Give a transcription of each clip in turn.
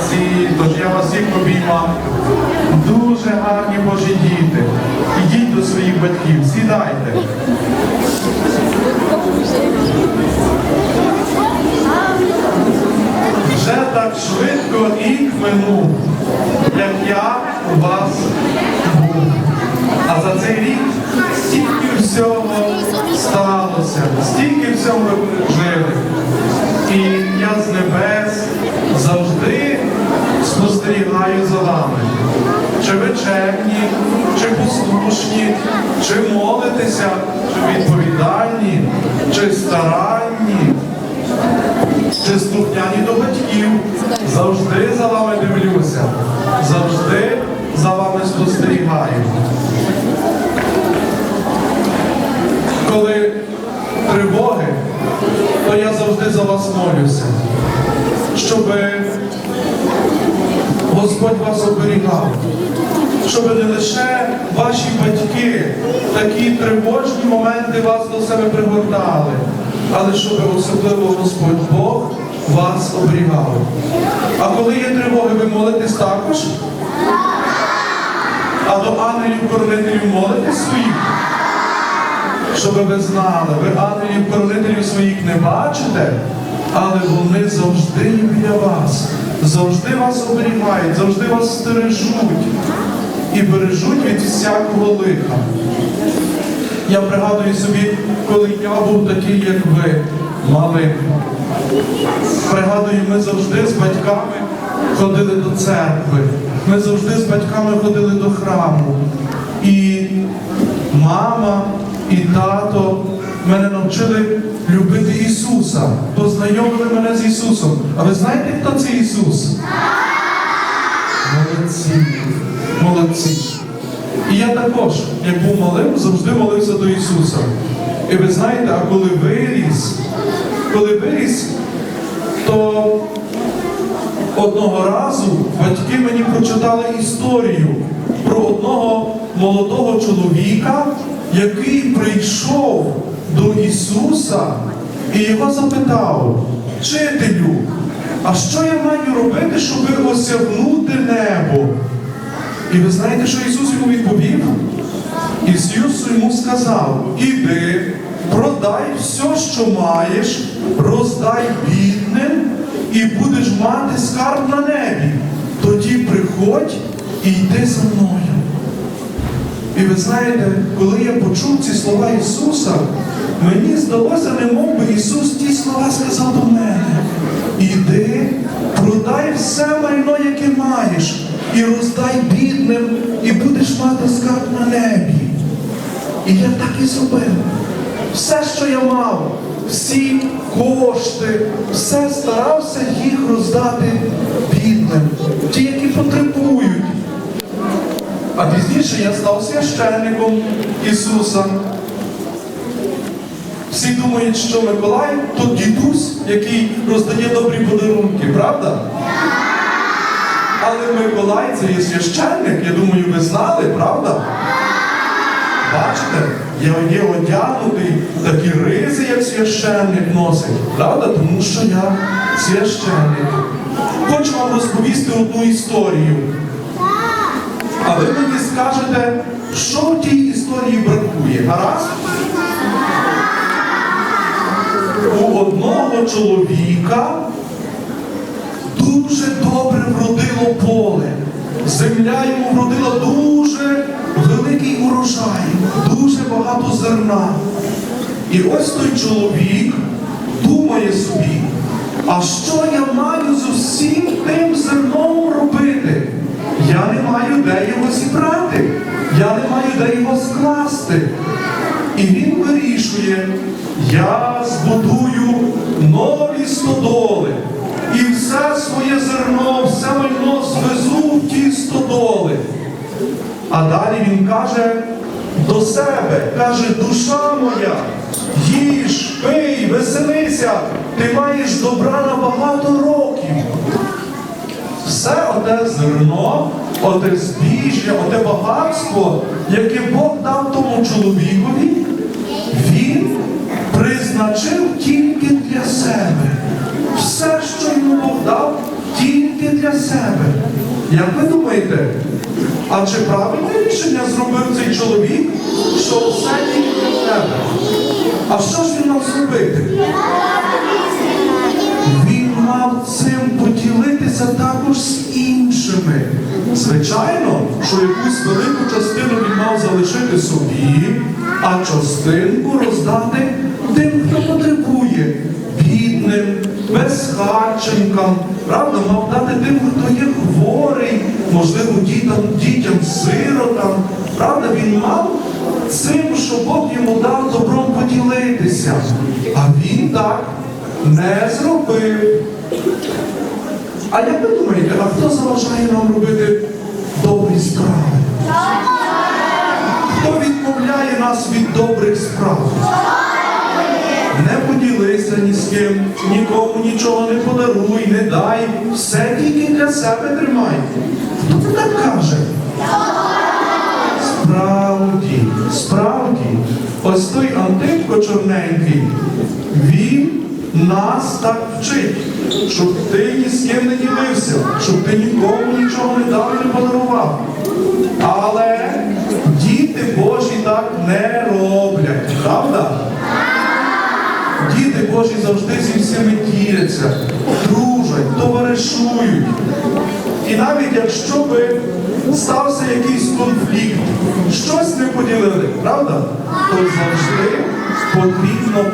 Молодці, тож я вас всіх обіймав. Дуже гарні Божі діти. Ідіть до своїх батьків, сідайте. Вже так швидко рік минув, як я у вас був. Спостерігаю за вами. Чи ви чемні, чи послушні, чи молитеся, чи відповідальні, чи старанні, чи слухняні до батьків. Завжди за вами дивлюся, завжди за вами спостерігаю. Коли тривоги, то я завжди за вас молюся, щоб Господь вас щоб не лише ваші батьки такі тривожні моменти вас до себе пригортали, але щоб особливо Господь Бог вас оберігав. А коли є тривоги, ви молитесь також? А до ангелів-коронителів молитесь своїх? Щоб ви знали, ви ангелів-коронителів своїх не бачите, але вони завжди біля вас, завжди вас оберігають, завжди вас стережуть і бережуть від всякого лиха. Я пригадую собі, коли я був такий, як ви, малим. Пригадую, ми завжди з батьками ходили до церкви. Ми завжди з батьками ходили до храму. І мама і тато мене навчили любити Ісуса, познайомили мене з Ісусом. А ви знаєте, хто це Ісус? Молодці, молодці. І я також, як був малим, завжди молився до Ісуса. І ви знаєте, а коли виріс, коли виріс, то одного разу батьки мені прочитали історію про одного молодого чоловіка, який прийшов до Ісуса і його запитав, вчителю, а що я маю робити, щоб осягнути небо? І ви знаєте, що Ісус йому відповів? Ісус йому сказав: іди, продай все, що маєш, роздай бідним, і будеш мати скарб на небі. Тоді приходь і йди за мною. І ви знаєте, коли я почув ці слова Ісуса, мені здалося, немов би Ісус ті слова сказав до мене. Іди, продай все майно, яке маєш, і роздай бідним, і будеш мати скарб на небі. І я так і зробив. Все, що я мав, всі кошти, все старався їх роздати бідним, ті, які потребують. А пізніше я став священником Ісуса. Всі думають, що Миколай то дідусь, який роздає добрі подарунки, правда? Але Миколай це є священник, я думаю, ви знали, правда? Бачите, є одягнутий, такі ризи, як священник носить, правда? Тому що я священник. Хочу вам розповісти одну історію. А ви мені скажете, що в тій історії бракує, гаразд? Чоловіка дуже добре вродило поле. Земля йому вродила дуже великий урожай, дуже багато зерна. І ось той чоловік думає собі, а що я маю з усім тим зерном робити? Я не маю де його зібрати, я не маю де його скласти. І він вирішує, я А далі він каже до себе, каже, душа моя, їж, пий, веселися, ти маєш добра на багато років. Все оте зерно, оте збіжжя, оте багатство, яке Бог дав тому чоловікові, він призначив тільки для себе. Все, що йому Бог дав, тільки для себе. Як ви думаєте? А чи правильне рішення зробив цей чоловік, що все тільки для тебе? А що ж він мав зробити? Він мав цим поділитися також з іншими. Звичайно, що якусь велику частину він мав залишити собі, а частинку роздати тим, хто потребує, бідним, безхатченкам, правда, мав дати тим, хто є хворий, можливо, дітям, дітям, сиротам. Правда, він мав цим, що Бог йому дав добром поділитися. А він так не зробив. А як ви думаєте, а хто заважає нам робити добрі справи? Хто відмовляє нас від добрих справ? Не поділися ні з ким, нікому нічого не подаруй, не дай, все тільки для себе тримай. Хто це так каже? Справді, справді, ось той Антипко чорненький, він нас так вчить, щоб ти ні з ким не ділився, щоб ти нікому нічого не дав і не подарував. Але діти Божі так не роблять, правда? Діти Божі завжди зі всіми діляться, дружать, товаришують. І навіть якщо би стався якийсь конфлікт, щось не поділили, правда? То завжди потрібно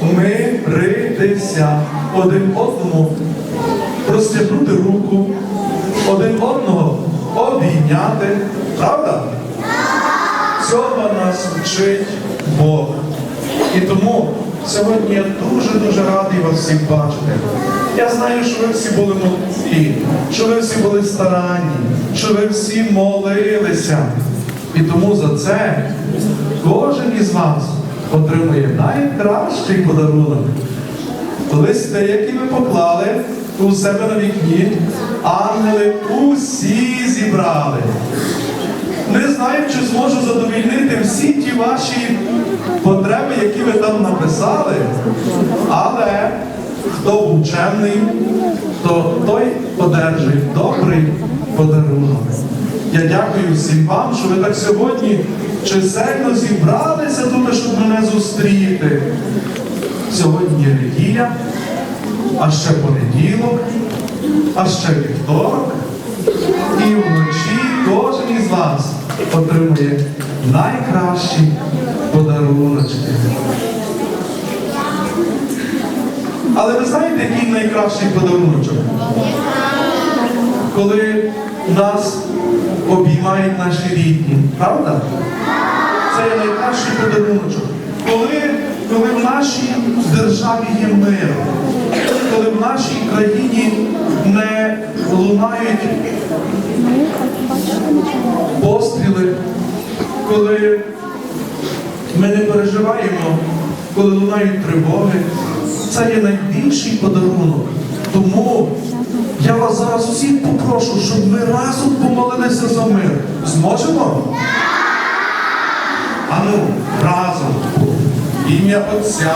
помиритися один одному, простягнути руку, один одного обійняти, правда? Цього нас вчить Бог. І тому сьогодні я дуже-дуже радий вас всіх бачити. Я знаю, що ви всі були молодці, що ви всі були старанні, що ви всі молилися. І тому за це кожен із вас отримує найкращий подарунок. Листи, які ви поклали у себе на вікні, ангели усі зібрали. Не знаю, чи зможу задовільнити всі ті ваші потреби, які ви там написали, але хто був чемний, то той одержить добрий подарунок. Я дякую всім вам, що ви так сьогодні чисельно зібралися тут, щоб мене зустріти. Сьогодні є неділя, а ще понеділок, а ще вівторок. І вночі кожен із вас отримує найкращі подаруночки. Але ви знаєте, який найкращий подаруночок? Коли нас обіймають наші рідні, правда? Це найкращий подаруночок. Коли, коли в нашій державі є мир, коли в нашій країні не лунають постріли, коли ми не переживаємо, коли лунають тривоги, це є найбільший подарунок. Тому я вас зараз всіх попрошу, щоб ми разом помолилися за мир. Зможемо? Ану, разом. Ім'я Отця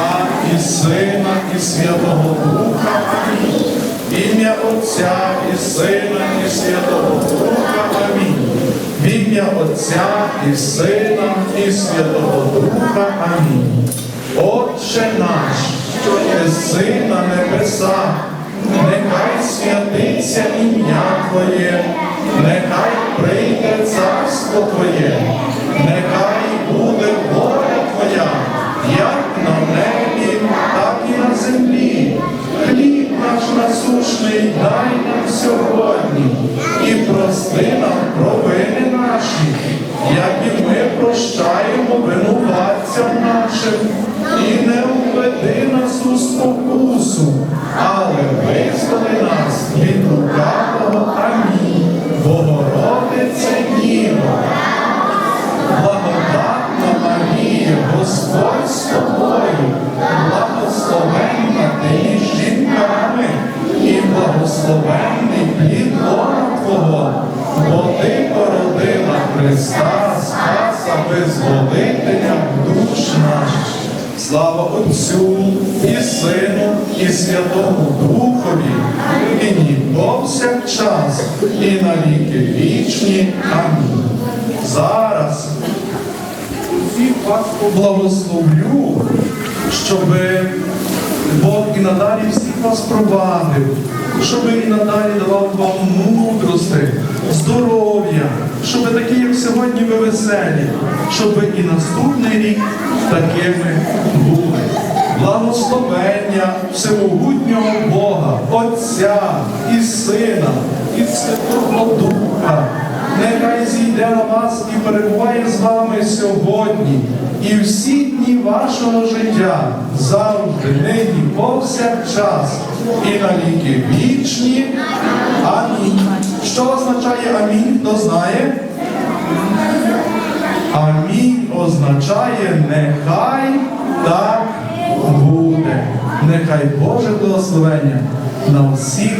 і Сина, і Святого Духа. Амінь. Ім'я Отця і Сина, і Святого Духа. Амінь. Ім'я Отця і Сина, і Святого Духа. Амінь. Отче наш, що єси на небесах, нехай святиться ім'я Твоє, нехай прийде царство Твоє, нехай буде воля Твоя, як на небі, так і на землі. Хліб наш насушний дай Слава Отцю і Сину, і Святому Духові, нині повсякчас, і на віки вічні. Амінь. Зараз всіх вас поблагословлю, щоб Бог і надалі всіх вас провадив, щоб і надалі давав вам мудрости, здоров'я, щоб такі, ви веселі, щоб і наступний рік такими були. Благословення всемогутнього Бога, Отця і Сина, і Святого Духа. Нехай зійде на вас і перебуває з вами сьогодні і всі дні вашого життя, завжди, нині, повсякчас, і на віки вічні. Амінь. Що означає амінь? Хто знає? Амінь означає нехай так буде. Нехай Боже благословення на всіх.